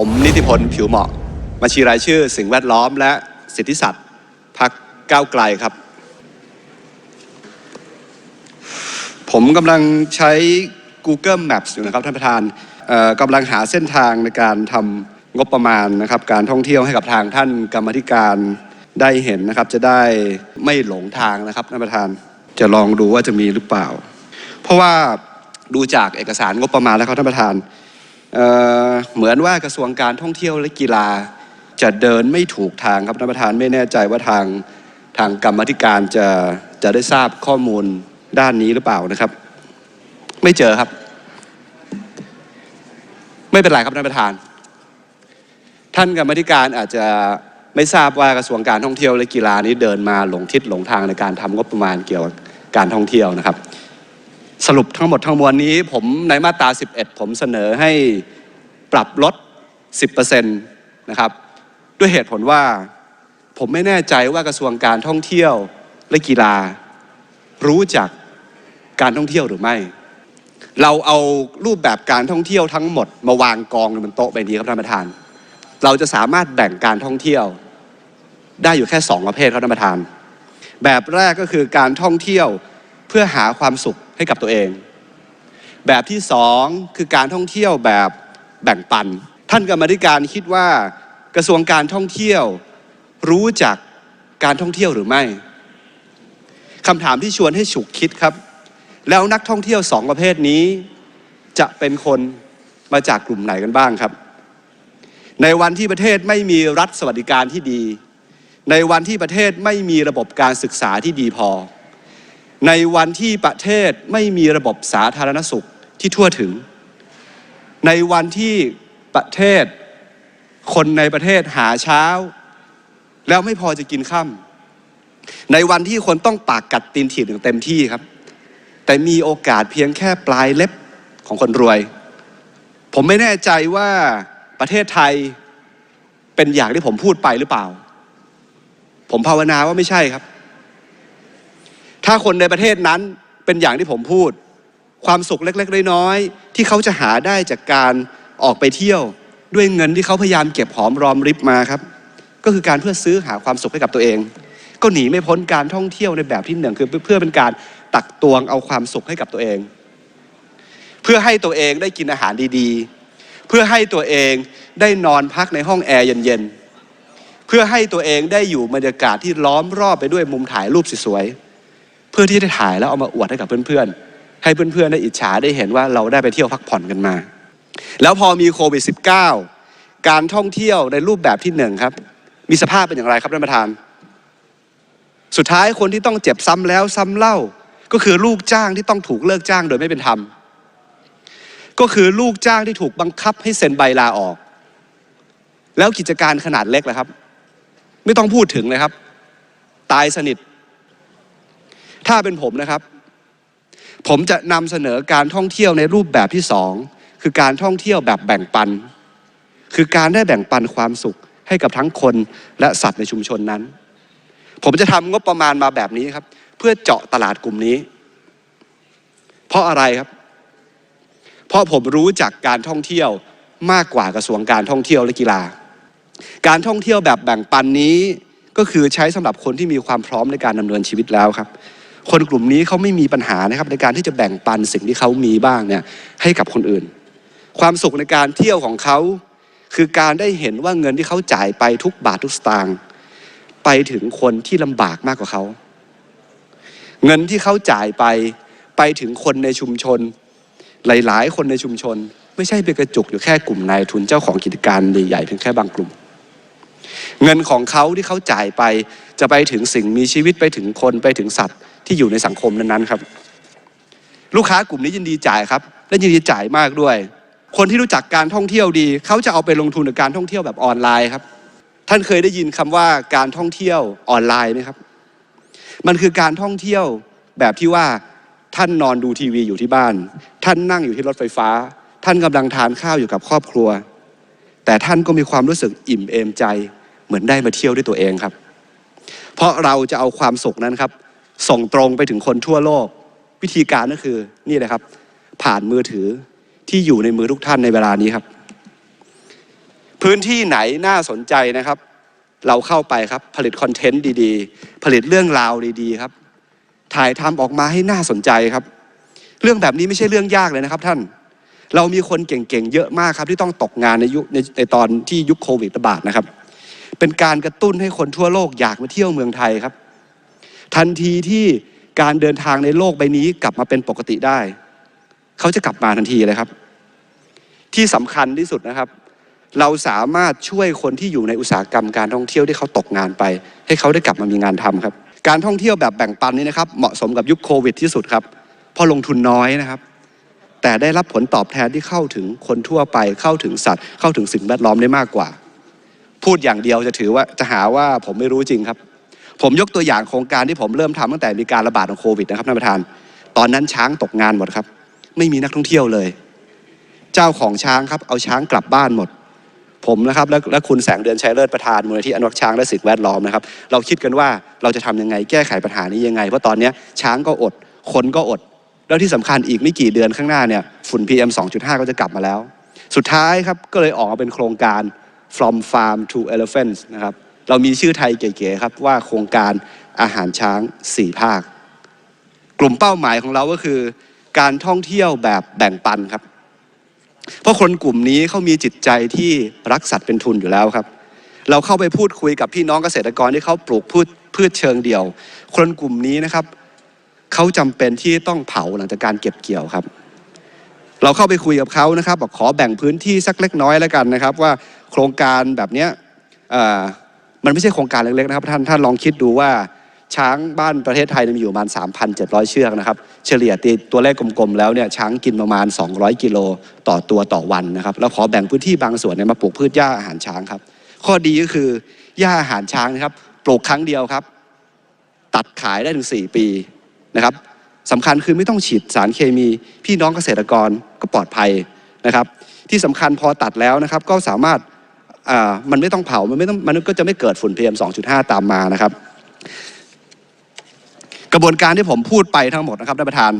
ผมนิติพลผิวเหมาะบัญชีรายชื่อ สิ่งแวดล้อมและสิทธิสัตว์พักก้าวไกลครับ ผมกำลังใช้ Google Maps อยู่นะครับท่านประธานกำลังหาเส้นทางในการทำงบประมาณนะครับ การท่องเที่ยวให้กับทางท่านกรรมธิการได้เห็นนะครับ จะได้ไม่หลงทางนะครับท่านประธานจะลองดูว่าจะมีหรือเปล่า เพราะว่าดูจากเอกสารงบประมาณแล้วครับท่านประธาน เเหมือนว่ากระทรวงการท่องเที่ยวและกีฬาจะเดินไม่ถูกทางครับท่านประธานไม่แน่ใจว่าทางทางกรรมธิการจะจะได้ทราบข้อมูลด้านนี้หรือเปล่านะครับ ไม่เจอครับ ไม่เป็นไรครับท่านประธาน ท่านกรรมธิการอาจจะไม่ทราบว่ากระทรวงการท่องเที่ยวและกีฬานี้เดินมาหลงทิศหลงทางในการทำงบประมาณเกี่ยวกับการท่องเที่ยวนะครับ สรุปทั้งหมดทั้งมวลนี้ ผมในมาตรา 11 ผมเสนอให้ปรับลด 10%นะครับ ด้วยเหตุผลว่าผมไม่แน่ใจว่ากระทรวงการท่องเที่ยวและกีฬา รู้จักการท่องเที่ยวหรือไม่ เราเอารูปแบบการท่องเที่ยวทั้งหมด มาวางกองบนโต๊ะใบนี้ครับท่านประธาน เราจะสามารถแบ่งการท่องเที่ยว ได้อยู่แค่สองประเภทครับท่านประธาน แบบแรกก็คือการท่องเที่ยว เพื่อหาความสุขให้กับตัวเอง แบบที่สองคือการท่องเที่ยวแบบแบ่งปัน ท่านกรรมธิการคิดว่ากระทรวงการท่องเที่ยว รู้จักการท่องเที่ยวหรือไม่คำถามที่ชวนให้ฉุกคิดครับ แล้วนักท่องเที่ยวสองประเภทนี้ จะเป็นคนมาจากกลุ่มไหนกันบ้างครับ ในวันที่ประเทศไม่มีรัฐสวัสดิการที่ดี ในวันที่ประเทศไม่มีระบบการศึกษาที่ดีพอ ในวันที่ประเทศไม่มีระบบสาธารณสุขที่ทั่วถึง ในวันที่ประเทศ คนในประเทศหาเช้า แล้วไม่พอจะกินข้าในวันที่คนต้องปากกัดตีนถีบอย่างเต็มที่ครับ แต่มีโอกาสเพียงแค่ปลายเล็บของคนรวย ผมไม่แน่ใจว่าประเทศไทยเป็นอย่างที่ผมพูดไปหรือเปล่า ผมภาวนาว่าไม่ใช่ครับ ถ้าคนในประเทศนั้นเป็นอย่างที่ผมพูด ความสุขเล็กๆน้อยๆที่เขาจะหาได้จากการออกไปเที่ยว ด้วยเงินที่เขาพยายามเก็บหอมรอมริบมาครับ ก็คือการเพื่อซื้อหาความสุขให้กับตัวเอง ก็หนีไม่พ้นการท่องเที่ยวในแบบที่หนึ่งคือเพื่อเป็นการตักตวงเอาความสุขให้กับตัวเอง เพื่อให้ตัวเองได้กินอาหารดีๆ เพื่อให้ตัวเองได้นอนพักในห้องแอร์เย็นๆเพื่อให้ตัวเองได้อยู่บรรยากาศที่ล้อมรอบไปด้วยมุมถ่ายรูปสวยๆ พื่อที่ได้ถ่ายแล้วเอามาอวดให้กับเพื่อนๆ ให้เพื่อนๆได้อิจฉาได้เห็นว่าเราได้ไปเที่ยวพักผ่อนกันมา แล้วพอมีโควิด -19 การท่องเที่ยวในรูปแบบที่หนึ่งครับ มีสภาพเป็นอย่างไรครับท่านประธาน สุดท้ายคนที่ต้องเจ็บซ้ำแล้วซ้ำเล่า ก็คือลูกจ้างที่ต้องถูกเลิกจ้างโดยไม่เป็นธรรม ก็คือลูกจ้างที่ถูกบังคับให้เซ็นใบลาออก แล้วกิจการขนาดเล็กล่ะครับ ไม่ต้องพูดถึงเลยครับ ตายสนิท ถ้าเป็นผมนะครับ ผมจะนำเสนอการท่องเที่ยวในรูปแบบที่สองคือการท่องเที่ยวแบบแบ่งปัน คือการได้แบ่งปันความสุขให้กับทั้งคนและสัตว์ในชุมชนนั้น ผมจะทำงบประมาณมาแบบนี้ครับ เพื่อเจาะตลาดกลุ่มนี้ เพราะอะไรครับ เพราะผมรู้จักการท่องเที่ยวมากกว่ากระทรวงการท่องเที่ยวและกีฬา การท่องเที่ยวแบบแบ่งปันนี้ก็คือใช้สำหรับคนที่มีความพร้อมในการดำเนินชีวิตแล้วครับ คนกลุ่มนี้เขาไม่มีปัญหานะครับในการที่จะแบ่งปันสิ่งที่เขามีบ้างเนี่ยให้กับคนอื่น ความสุขในการเที่ยวของเขาคือการได้เห็นว่าเงินที่เขาจ่ายไปทุกบาททุกสตางค์ไปถึงคนที่ลำบากมากกว่าเขา เงินที่เขาจ่ายไปไปถึงคนในชุมชน หลาย ๆ คนในชุมชน ไม่ใช่ไปกระจุกอยู่แค่กลุ่มนายทุนเจ้าของกิจการใหญ่ๆเพียงแค่บางกลุ่ม เงินของเขาที่เขาจ่ายไปจะไปถึงสิ่งมีชีวิตไปถึงคนไปถึงสัตว์ ที่อยู่ในสังคมนั้นๆครับ ลูกค้ากลุ่มนี้ยินดีจ่ายครับ และยินดีจ่ายมากด้วย คนที่รู้จักการท่องเที่ยวดี เขาจะเอาไปลงทุนในการท่องเที่ยวแบบออนไลน์ครับ ท่านเคยได้ยินคำว่าการท่องเที่ยวออนไลน์ไหมครับ มันคือการท่องเที่ยวแบบที่ว่าท่านนอนดูทีวีอยู่ที่บ้าน ท่านนั่งอยู่ที่รถไฟฟ้า ท่านกำลังทานข้าวอยู่กับครอบครัว แต่ท่านก็มีความรู้สึกอิ่มเอมใจ เหมือนได้มาเที่ยวด้วยตัวเองครับ เพราะเราจะเอาความสุขนั้นครับ ส่งตรงไปถึงคนทั่วโลก วิธีการก็คือนี่เลยครับ ผ่านมือถือที่อยู่ในมือทุกท่านในเวลานี้ครับ พื้นที่ไหนน่าสนใจนะครับ เราเข้าไปครับผลิตคอนเทนต์ดีๆ ผลิตเรื่องราวดีๆครับ ถ่ายทำออกมาให้น่าสนใจครับ เรื่องแบบนี้ไม่ใช่เรื่องยากเลยนะครับท่านเรามีคนเก่งๆ เยอะมากครับที่ต้องตกงานในยุคในในตอนที่ยุคโควิดระบาดนะครับ เป็นการกระตุ้นให้คนทั่วโลกอยากมาเที่ยวเมืองไทยครับ ทันทีที่การเดินทางในโลกใบนี้กลับมาเป็นปกติได้ เขาจะกลับมาทันทีเลยครับ ที่สำคัญที่สุดนะครับ เราสามารถช่วยคนที่อยู่ในอุตสาหกรรมการท่องเที่ยวที่เขาตกงานไป ให้เขาได้กลับมามีงานทำครับ การท่องเที่ยวแบบแบ่งปันนี้นะครับเหมาะสมกับยุคโควิดที่สุดครับเพราะลงทุนน้อยนะครับ แต่ได้รับผลตอบแทนที่เข้าถึงคนทั่วไปเข้าถึงสัตว์ เข้าถึงสิ่งแวดล้อมได้มากกว่า พูดอย่างเดียวจะถือว่าจะหาว่าผมไม่รู้จริงครับ ผมยกตัวอย่างโครงการที่ผมเริ่มทำตั้งแต่มีการระบาดของโควิดนะครับท่านประธาน ตอนนั้นช้างตกงานหมดครับ ไม่มีนักท่องเที่ยวเลย เจ้าของช้างครับเอาช้างกลับบ้านหมด ผมนะครับและและคุณแสงเดือนชัยเลิศประธานมูลนิธิอนุรักษ์ช้างและสิ่งแวดล้อมนะครับ เราคิดกันว่าเราจะทำยังไงแก้ไขปัญหานี้ยังไง เพราะตอนนี้ช้างก็อด คนก็อด แล้วที่สำคัญอีกไม่กี่เดือนข้างหน้าเนี่ยฝุ่น PM 2.5 ก็จะกลับมาแล้ว สุดท้ายครับก็เลยออกมาเป็นโครงการ from farm to elephants นะครับ เรามีชื่อไทยเก๋ๆครับว่าโครงการอาหารช้าง 4 ภาค กลุ่มเป้าหมายของเราก็คือ การท่องเที่ยวแบบแบ่งปันครับ เพราะคนกลุ่มนี้เขามีจิตใจที่รักสัตว์เป็นทุนอยู่แล้วครับ เราเข้าไปพูดคุยกับพี่น้องเกษตรกรที่เขาปลูกพืชพืชเชิงเดี่ยว คนกลุ่มนี้นะครับเขาจำเป็นที่ต้องเผาหลังจากการเก็บเกี่ยวครับ เราเข้าไปคุยกับเขานะครับบอกขอแบ่งพื้นที่สักเล็กน้อยแล้วกันนะครับ ว่าโครงการแบบเนี้ย มันไม่ใช่โครงการเล็กๆนะครับท่านท่านลองคิดดูว่าช้างบ้านประเทศไทยเนี่ยมีอยู่ประมาณ 3,700 เชือกนะครับเฉลี่ยตีตัวเลขกลมๆแล้วเนี่ยช้างกินประมาณ 200 กิโลต่อตัวต่อวันนะครับแล้วขอแบ่งพื้นที่บางส่วนเนี่ยมาปลูกพืชหญ้าอาหารช้างครับ ข้อดีก็คือหญ้าอาหารช้างนะครับปลูกครั้งเดียวครับ ตัดขายได้ถึง 4 ปีนะครับสำคัญคือไม่ต้องฉีดสารเคมี พี่น้องเกษตรกรก็ปลอดภัยนะครับ ที่สำคัญพอตัดแล้วนะครับก็สามารถ มันไม่ต้องเผา มันไม่ต้องมันก็จะไม่เกิดฝุ่น PM 2.5 ตามมานะครับ กระบวนการที่ผมพูดไปทั้งหมดนะครับท่านประธาน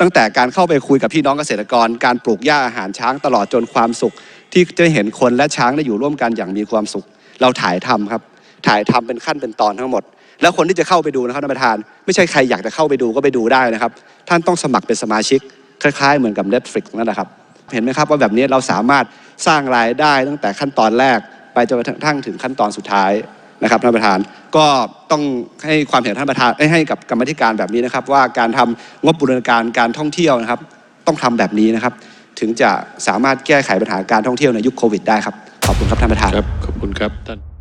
ตั้งแต่การเข้าไปคุยกับพี่น้องเกษตรกร การปลูกหญ้าอาหารช้างตลอดจนความสุข ที่จะเห็นคนและช้างได้อยู่ร่วมกันอย่างมีความสุข เราถ่ายทำครับ ถ่ายทำเป็นขั้นเป็นตอนทั้งหมด แล้วคนที่จะเข้าไปดูนะครับท่านประธาน ไม่ใช่ใครอยากจะเข้าไปดูก็ไปดูได้นะครับ ท่านต้องสมัครเป็นสมาชิกคล้ายๆ เหมือนกับ Netflix นั่นแหละครับเห็นไหมครับว่าแบบนี้เราสามารถ สร้างรายได้ตั้งแต่ขั้นตอนแรกไปจนกระทั่งถึงขั้นตอนสุดท้ายนะครับท่านประธานก็ต้องให้ความเห็นท่านประธานเอ้ให้กับกรรมธิการแบบนี้นะครับ ว่าการทำงบบูรณาการการท่องเที่ยวนะครับ ต้องทำแบบนี้นะครับ ถึงจะสามารถแก้ไขปัญหาการท่องเที่ยวในยุคโควิดได้ครับขอบคุณครับท่านประธานครับขอบคุณครับท่าน